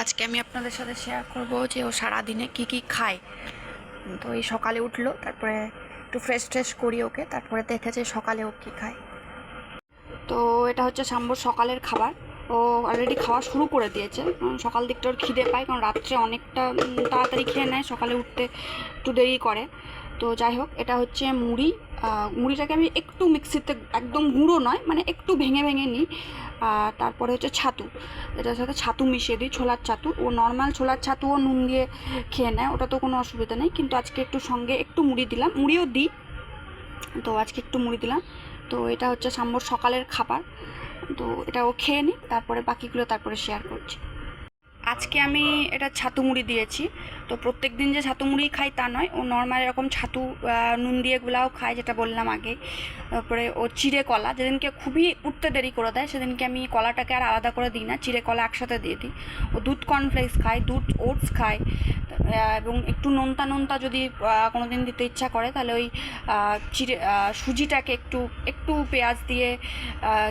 আজকে আমি আপনাদের সাথে শেয়ার করব যে ও সারাদিনে কি কি খায়। তো এই সকালে উঠল, তারপরে একটু ফ্রেশ ট্রেশ করি ওকে, তারপরে দেখেছে সকালে ও কী খায়। তো এটা হচ্ছে সাম্বর সকালের খাবার। ও অলরেডি খাওয়া শুরু করে দিয়েছে। সকাল দিকটা ওর খিদে পায়, কারণ রাত্রে অনেকটা তাড়াতাড়ি খেয়ে নেয়, সকালে উঠতে একটু দেরি করে। তো যাই হোক, এটা হচ্ছে মুড়ি মুড়িটাকে আমি একটু মিক্সিতে একদম গুঁড়ো নয় মানে একটু ভেঙে ভেঙে নিই। তারপরে হচ্ছে ছাতু। এটার সাথে ছাতু মিশিয়ে দিই, ছোলার ছাতু। ও নর্মাল ছোলার ছাতুও নুন দিয়ে খেয়ে নেয় ওটা তো কোনো অসুবিধা নেই। কিন্তু আজকে একটু সঙ্গে একটু মুড়ি দিলাম। মুড়িও দিই। তো আজকে একটু মুড়ি দিলাম। তো এটা হচ্ছে সাম্বর সকালের খাবার। তো এটা ও খেয়ে নিই, তারপরে বাকিগুলো তারপরে শেয়ার করছি। আজকে আমি এটা ছাতু মুড়ি দিয়েছি। তো প্রত্যেক দিন যে ছাতু মুড়ি খাই তা নয়, ও নর্মাল এরকম ছাতু নুন দিয়ে গুলাও খায় যেটা বললাম আগে। তারপরে ও চিড়ে কলা, যেদিনকে খুবই উঠতে দেরি করে দেয়, সেদিনকে আমি কলাটাকে আর আলাদা করে দিই না, চিড়ে কলা একসাথে দিয়ে দিই। ও দুধ কর্নফ্লেক্স খায়, দুধ ওটস খায় এবং একটু নোনতা নোনতা যদি কোনো দিন দিতে ইচ্ছা করে, তাহলে ওই চিড়ে সুজিটাকে একটু একটু পেঁয়াজ দিয়ে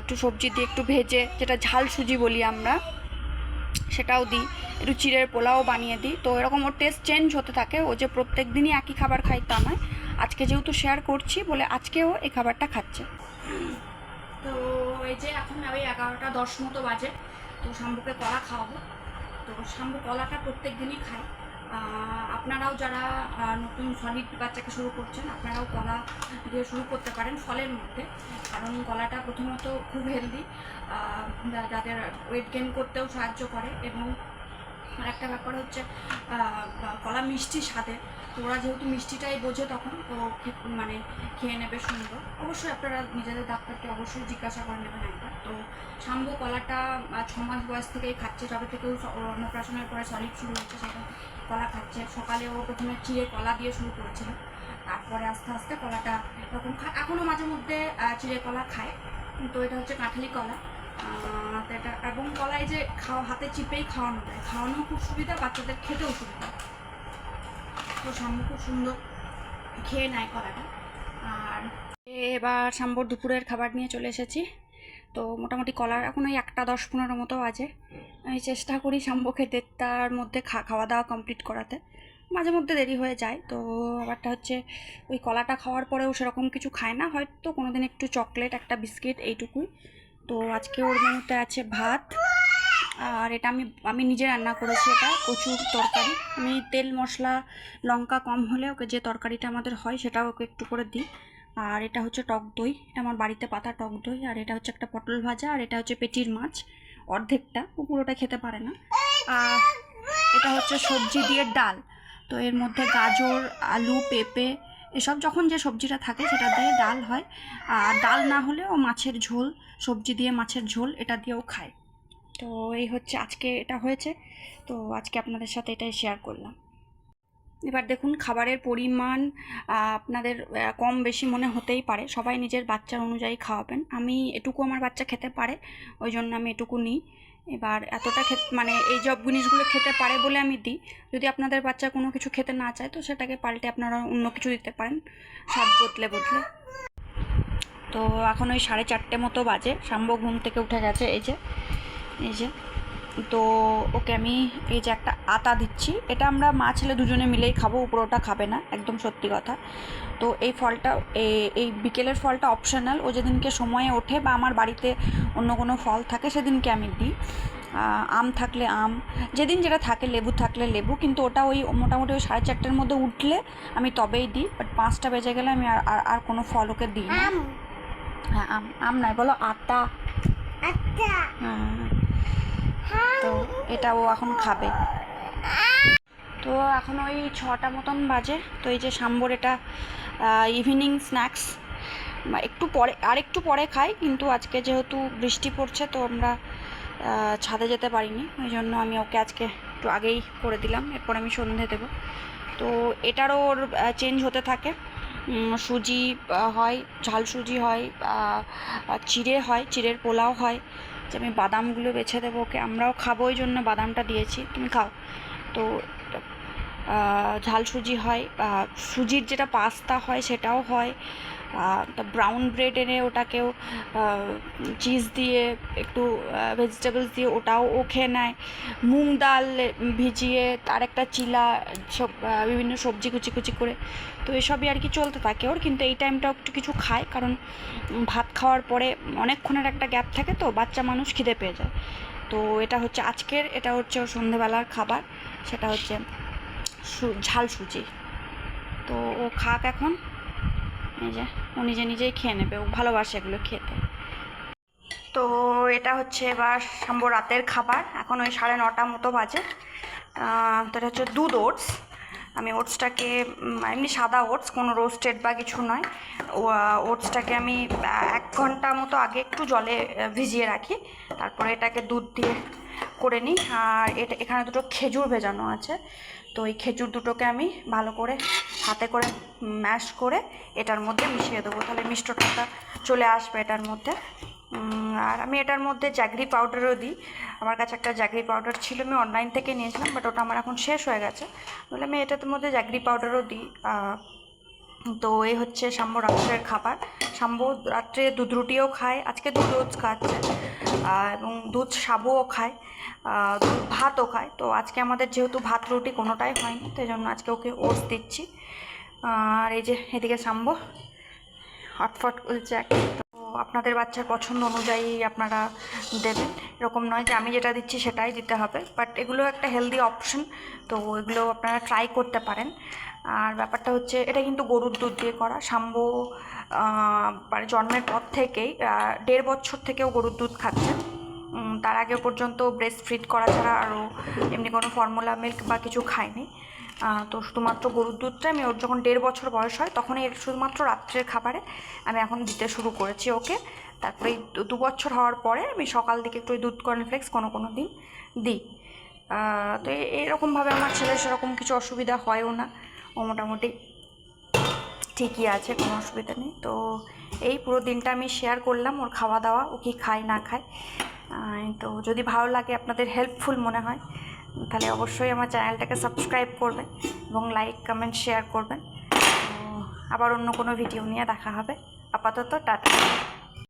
একটু সবজি দিয়ে একটু ভেজে, যেটা ঝাল সুজি বলি আমরা সেটাও দিই। একটু চিড়ের পোলাও বানিয়ে দিই। তো এরকম ওর টেস্ট চেঞ্জ হতে থাকে। ও যে প্রত্যেক দিনই একই খাবার খাই তা নয় আজকে যেহেতু শেয়ার করছি বলে আজকেও এই খাবারটা খাচ্ছে। তো এই যে এখন ওই এগারোটা দশ মতো বাজে। তো শাম্বুকে কলা খাওয়াবো। তো শাম্বু কলাটা প্রত্যেক দিনই খায়। আপনারাও যারা নতুন সলিড বাচ্চাকে শুরু করছেন, আপনারাও কলা দিয়ে শুরু করতে পারেন ফলের মধ্যে। কারণ কলাটা প্রথমত খুব হেলদি যাদের ওয়েট গেন করতেও সাহায্য করে এবং আর একটা ব্যাপার হচ্ছে কলা মিষ্টি স্বাদের। তো ওরা যেহেতু মিষ্টিটাই বোঝে, তখন তো খে- মানে খেয়ে নেবে সুন্দর। অবশ্যই আপনারা নিজেদের ডাক্তারকে অবশ্যই জিজ্ঞাসা করে নেবেন একবার। তো শাম্বু কলাটা ছ মাস বয়স থেকেই খাচ্ছে, তবে থেকেও অন্নপ্রাশনের পরে সলিড শুরু হচ্ছে সেটা কলা খাচ্ছে। সকালে ও প্রথমে চিড়ে কলা দিয়ে শুরু করেছিল। তারপরে আস্তে আস্তে কলাটা এরকম খায় এখনও মাঝে মধ্যে চিড়ে কলা খায়। তো এটা হচ্ছে কাঁঠালি কলা। এটা, এবং কলাই যে খাওয়া, হাতে চিপেই খাওয়ানো যায়। খাওয়ানো খুব সুবিধা, বাচ্চাদের খেতেও সুবিধা। তো শাম্বু খুব সুন্দর খেয়ে নেয় কলাটা আর এবার শাম্বুর দুপুরের খাবার নিয়ে চলে এসেছি। তো মোটামুটি কলার এখন ওই একটা দশ পনেরো মতো বাজে। আমি চেষ্টা করি শাম্বুকে দেড়টার মধ্যে খা খাওয়া দাওয়া কমপ্লিট করাতে। মাঝে মধ্যে দেরি হয়ে যায়। তো আবারটা হচ্ছে ওই কলাটা খাওয়ার পরেও সেরকম কিছু খায় না। হয়তো কোনো দিন একটু চকলেট একটা বিস্কিট এইটুকুই। তো আজকে ওর মেনুতে আছে ভাত। আর এটা আমি আমি নিজে রান্না করেছি এটা, কচুর তরকারি। আমি তেল, মশলা, লঙ্কা কম হলে ওকে যে তরকারিটা আমাদের হয় সেটাও ওকে একটু করে দিই। আর এটা হচ্ছে টক দই, এটা আমার বাড়িতে পাতা টক দই। আর এটা হচ্ছে একটা পটল ভাজা, আর এটা হচ্ছে পেটির মাছ, অর্ধেকটা। ও পুরোটা খেতে পারে না। আর এটা হচ্ছে সবজি দিয়ে ডাল। তো এর মধ্যে গাজর, আলু, পেঁপে, এসব যখন যে সবজিটা থাকে সেটা দিয়ে ডাল হয়। আর ডাল না হলেও মাছের ঝোল, সবজি দিয়ে মাছের ঝোল, এটা দিয়েও খায়। তো এই হচ্ছে আজকে এটা হয়েছে। তো আজকে আপনাদের সাথে এটাই শেয়ার করলাম। এবার দেখুন, খাবারের পরিমাণ আপনাদের কম বেশি মনে হতেই পারে। সবাই নিজের বাচ্চার অনুযায়ী খাওয়াবেন। আমি এটুকু আমার বাচ্চা খেতে পারে, ওই জন্য আমি এটুকু নিই। এবার এতটা মানে এই সব জিনিসগুলো খেতে পারে বলে আমি দিই। যদি আপনাদের বাচ্চা কোনো কিছু খেতে না চায়, তো সেটাকে পাল্টে আপনারা অন্য কিছু দিতে পারেন। স্বাদ বদলে বদলে। তো এখন ওই সাড়ে চারটে মতো বাজে। শাম্ব ঘুম থেকে উঠে গেছে, এই যে। এই যে। তো ওকে আমি এই যে একটা আতা দিচ্ছি। এটা আমরা মা ছেলে দুজনে মিলেই খাব উপরে ওটা খাবে না একদম সত্যি কথা। তো এই ফলটা এই বিকেলের ফলটা অপশনাল ও যেদিনকে সময়ে ওঠে বা আমার বাড়িতে অন্য কোনো ফল থাকে সেদিনকে আমি দিই। আম থাকলে আম যেদিন যেটা থাকে লেবু থাকলে লেবু কিন্তু ওটা ওই মোটামুটি ওই সাড়ে চারটের মধ্যে উঠলে আমি তবেই দিই। বাট পাঁচটা বেজে গেলে আমি আর আর- আর কোনো ফল ওকে দিই না। হ্যাঁ আম আম নয় বলো আতা হ্যাঁ। তো এটা ও এখন খাবে। তো এখন ওই ছটা মতন বাজে। তো এই যে সাম্বর এটা ইভিনিং স্ন্যাক্স একটু পরে, আর একটু পরে খাই, কিন্তু আজকে যেহেতু বৃষ্টি পড়ছে, তো আমরা ছাদে যেতে পারিনি। ওই জন্য আমি ওকে আজকে একটু আগেই করে দিলাম। এরপর আমি সন্ধে দেবো। তো এটারও ওর চেঞ্জ হতে থাকে। সুজি হয়, ঝাল সুজি হয় চিড়ে হয়, চিড়ের পোলাও হয়। যে আমি বাদামগুলো বেছে দেবো, ওকে আমরাও খাব, ওই জন্য বাদামটা দিয়েছি। তুমি খাও। তো ঝাল সুজি হয় সুজির যেটা পাস্তা হয়, সেটাও হয়। ব্রাউন ব্রেড এনে ওটাকেও চিজ দিয়ে, একটু ভেজিটেবলস দিয়ে ওটাও ও খেয়ে নেয়। মুগ ডাল ভিজিয়ে তার একটা চিলা, সব বিভিন্ন সবজি কুচি কুচি করে। তো এসবই আর কি চলতে থাকে ওর, কিন্তু এই টাইমটাও একটু কিছু খায়, কারণ ভাত খাওয়ার পরে অনেকক্ষণের একটা গ্যাপ থাকে তো, বাচ্চা মানুষ খিদে পেয়ে যায়। তো এটা হচ্ছে আজকের, এটা হচ্ছে ওর সন্ধেবেলার খাবার, সেটা হচ্ছে ঝাল সুজি। তো ও খাক এখন। এই যে, ও নিজে নিজেই খেয়ে নেবে, ও ভালোবাসে এগুলো খেতে। তো এটা হচ্ছে এবার সম্ভ রাতের খাবার। এখন ওই সাড়ে নটা মতো বাজে। তো এটা হচ্ছে দুধ ওটস। আমি ওটসটাকে এমনি সাদা ওটস, কোনো রোস্টেড বা কিছু নয়। ওটসটাকে আমি এক ঘণ্টা মতো আগে একটু জলে ভিজিয়ে রাখি। তারপরে এটাকে দুধ দিয়ে করে নিই। আর এটা, এখানে দুটো খেজুর ভেজানো আছে। তো এই খেজুর দুটোকে আমি ভালো করে হাতে করে ম্যাশ করে এটার মধ্যে মিশিয়ে দেবো। তাহলে মিষ্টটা চলে আসবে এটার মধ্যে। আর আমি এটার মধ্যে জাগরি পাউডারও দিই। আমার কাছে একটা জাগরি পাউডার ছিল, আমি অনলাইন থেকে নিয়েছিলাম বাট ওটা আমার এখন শেষ হয়ে গেছে। বলে আমি এটার মধ্যে জাগরি পাউডারও দিই। তো এই হচ্ছে শাম্ব রাত্রের খাবার। সাম্য রাত্রে দুধ রুটিও খায়, আজকে দুধ রোজ খাচ্ছে। এবং দুধ সাবুও খায় দুধ ভাতও খায়। তো আজকে আমাদের যেহেতু ভাত রুটি কোনোটাই হয়নি, তো জন্য আজকে ওকে ওটস দিচ্ছি। আর এই যে এদিকে শাম্ব, হটফট করছে আপনাদের বাচ্চার পছন্দ অনুযায়ী আপনারা দেবেন। এরকম নয় যে আমি যেটা দিচ্ছি সেটাই দিতে হবে। বাট এগুলো একটা হেলদি অপশন তো এগুলো আপনারা ট্রাই করতে পারেন। আর ব্যাপারটা হচ্ছে, এটা কিন্তু গরুর দুধ দিয়ে করা। সাম্ব মানে জন্মের পর থেকেই দেড় বছর থেকেও গরুর দুধ খাচ্ছে তার আগে পর্যন্ত ব্রেস্ট ফিড করা ছাড়া আরও এমনি কোনো ফর্মুলা মিল্ক বা কিছু খায়নি। তো শুধুমাত্র গরুর দুধটা আমি ওর যখন দেড় বছর বয়স হয় তখন এর শুধুমাত্র রাত্রের খাবারে আমি এখন দিতে শুরু করেছি ওকে। তারপরে দু- বছর হওয়ার পরে আমি সকাল দিকে একটু ওই দুধ কর্নফ্লেক্স কোনো কোনো দিন দিই। তো এরকমভাবে আমার ছেলে সেরকম কিছু অসুবিধা হয়ও না। ও মোটামুটি ঠিকই আছে, কোনো অসুবিধা নেই। তো এই পুরো দিনটা আমি শেয়ার করলাম ওর খাওয়া দাওয়া, ও কি খায় না খায়। তো যদি ভালো লাগে, আপনাদের হেল্পফুল মনে হয় তাহলে অবশ্যই আমার চ্যানেলটাকে সাবস্ক্রাইব করবেন এবং লাইক, কমেন্ট, শেয়ার করবেন। আবার অন্য কোনো ভিডিও নিয়ে দেখা হবে। আপাতত টাটা।